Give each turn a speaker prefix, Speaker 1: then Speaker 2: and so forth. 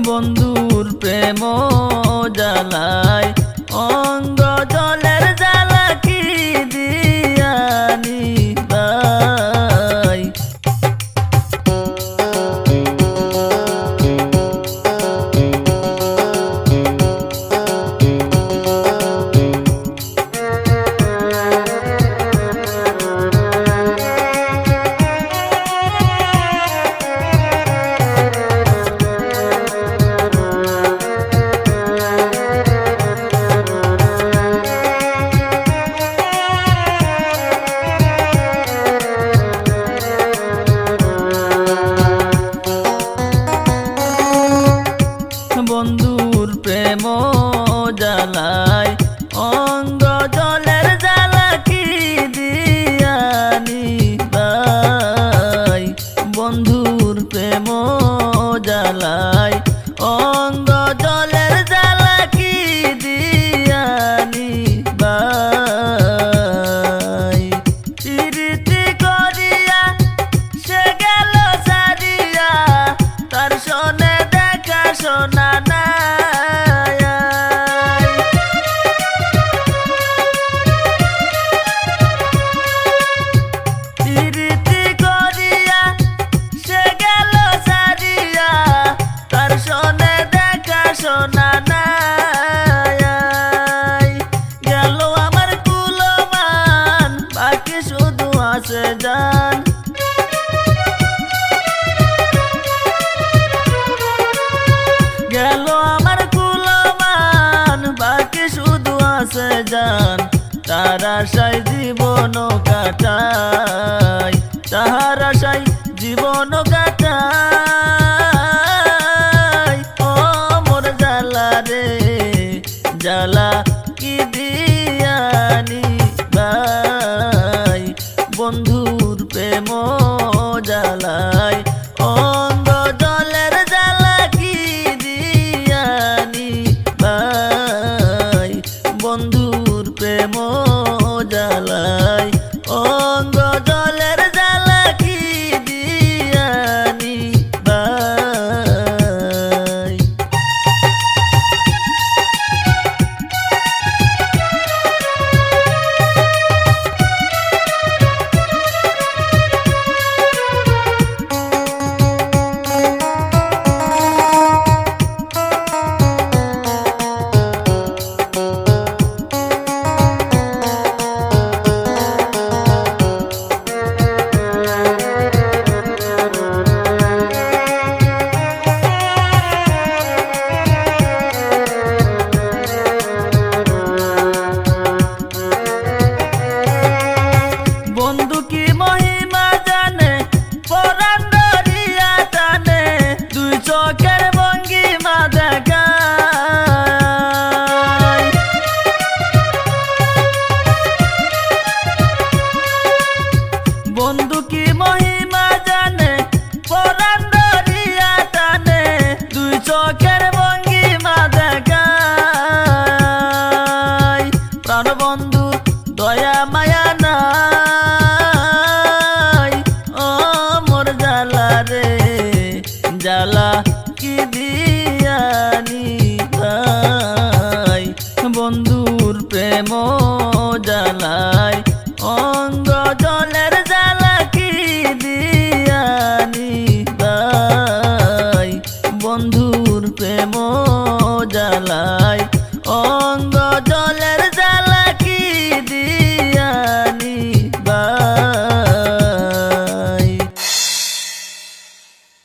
Speaker 1: বন্ধুর প্রেম জ্বালায়। বন্ধুর প্রেম জ্বালায় অঙ্গ কাছে যান গেল আমার কুলমান বাকি শুধু আছে যান তারা সাই জীবন কাটায় তাহারা সাই বন্ধুর প্রেম জালায়